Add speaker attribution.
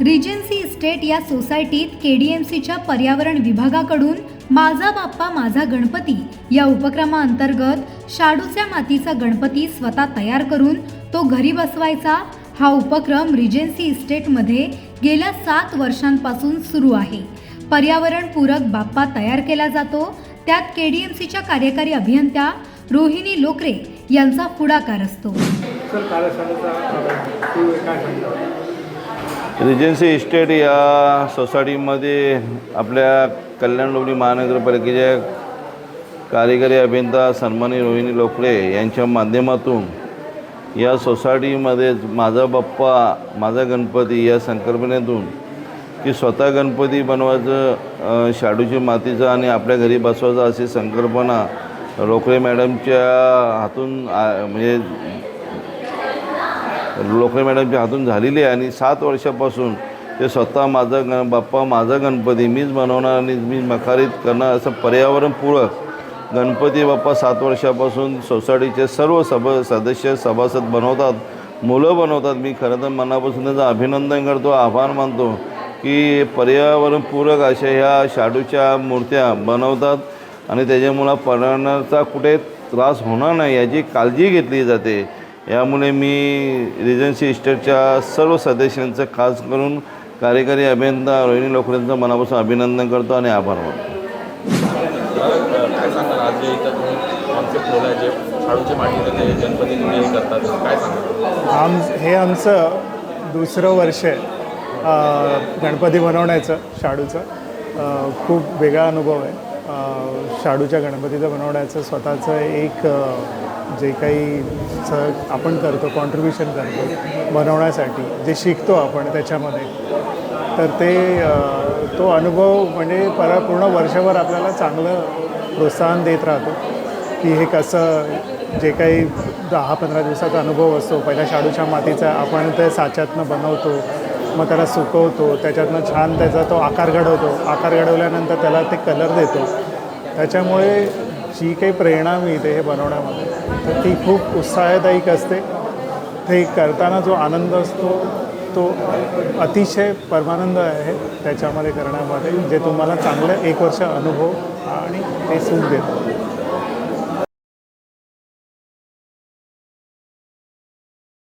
Speaker 1: Regency estate या सोसायटीत के D M सीच्या पर्यावरण विभागाकडून माझा बाप्पा माझा गणपती या उपक्रमाअंतर्गत शाडूच्या मातीचा गणपती स्वतः तयार करून तो घरी बसवायचा हा उपक्रम रिजन्सी इस्टेटमध्ये गेल्या सात वर्षांपासून सुरू आहे. पर्यावरणपूरक बाप्पा तयार केला जातो. त्यात के डी एम सीच्या कार्यकारी अभियंत्या रोहिणी लोकरे यांचा पुढाकार असतो
Speaker 2: सर कार्यशाळेचा तू काय सांगता
Speaker 3: रिजन्सी इस्टेट या सोसायटीमध्ये आपल्या कल्याण डोंबिवली महानगरपालिकेच्या कार्यकारी अभियंता सन्मानी रोहिणी लोकडे यांच्या माध्यमातून या सोसायटीमध्ये माझा बाप्पा माझा गणपती या संकल्पनेतून की स्वतः गणपती बनवायचं शाडूची मातीचं आणि आपल्या घरी बसवायचं अशी संकल्पना लोकरे मॅडमच्या हातून म्हणजे लोकरे मॅडमच्या हातून झालेली आहे आणि सात वर्षापासून ते स्वतः माझा गण बाप्पा माझा गणपती मीच बनवणार आणि मी मखारीत करणार असं पर्यावरणपूरक गणपती बाप्पा सात वर्षापासून सोसायटीचे सर्व सभ सदस्य सभासद बनवतात मुलं बनवतात. मी खरं तर मनापासून त्याचं अभिनंदन करतो आभार मानतो की पर्यावरणपूरक अशा ह्या शाडूच्या मूर्त्या बनवतात आणि त्याच्यामुळं पर्यावरणाचा कुठे त्रास होणार नाही याची काळजी घेतली जाते. यामुळे मी रिजन्सी इस्टेटच्या सर्व सदस्यांचं खास करून कार्यकारी अभियंता रोहिणी लोकरेंचं मनापासून अभिनंदन करतो आणि आभार मानतो.
Speaker 4: हे
Speaker 2: आम हे आमचं दुसरं वर्ष आहे. गणपती बनवण्याचं शाडूचं. खूप वेगळा अनुभव आहे. शाडूच्या गणपतीचं बनवण्याचं स्वतःचं एक जे काही स आपण करतो कॉन्ट्रीब्युशन करतो बनवण्यासाठी जे शिकतो आपण त्याच्यामध्ये तर ते तो अनुभव म्हणजे पर पूर्ण वर्षभर आपल्याला चांगलं प्रोत्साहन देत राहतो की हे कसं जे काही दहा पंधरा दिवसाचा अनुभव असतो पहिल्या शाडूच्या मातीचा आपण ते साच्यातनं बनवतो मग त्याला सुकवतो त्याच्यातनं छान त्याचा तो आकार घडवतो. आकार घडवल्यानंतर त्याला ते कलर देतो. त्याच्यामुळे जी काही प्रेरणा मिळते हे बनवण्यामध्ये तर ती खूप उत्साहदायक असते. ते करताना जो आनंद असतो तो अतिशय परमानंद आहे त्याच्यामध्ये करण्यामध्ये जे तुम्हाला चांगलं एक वर्ष अनुभव आणि ते सुख देतं.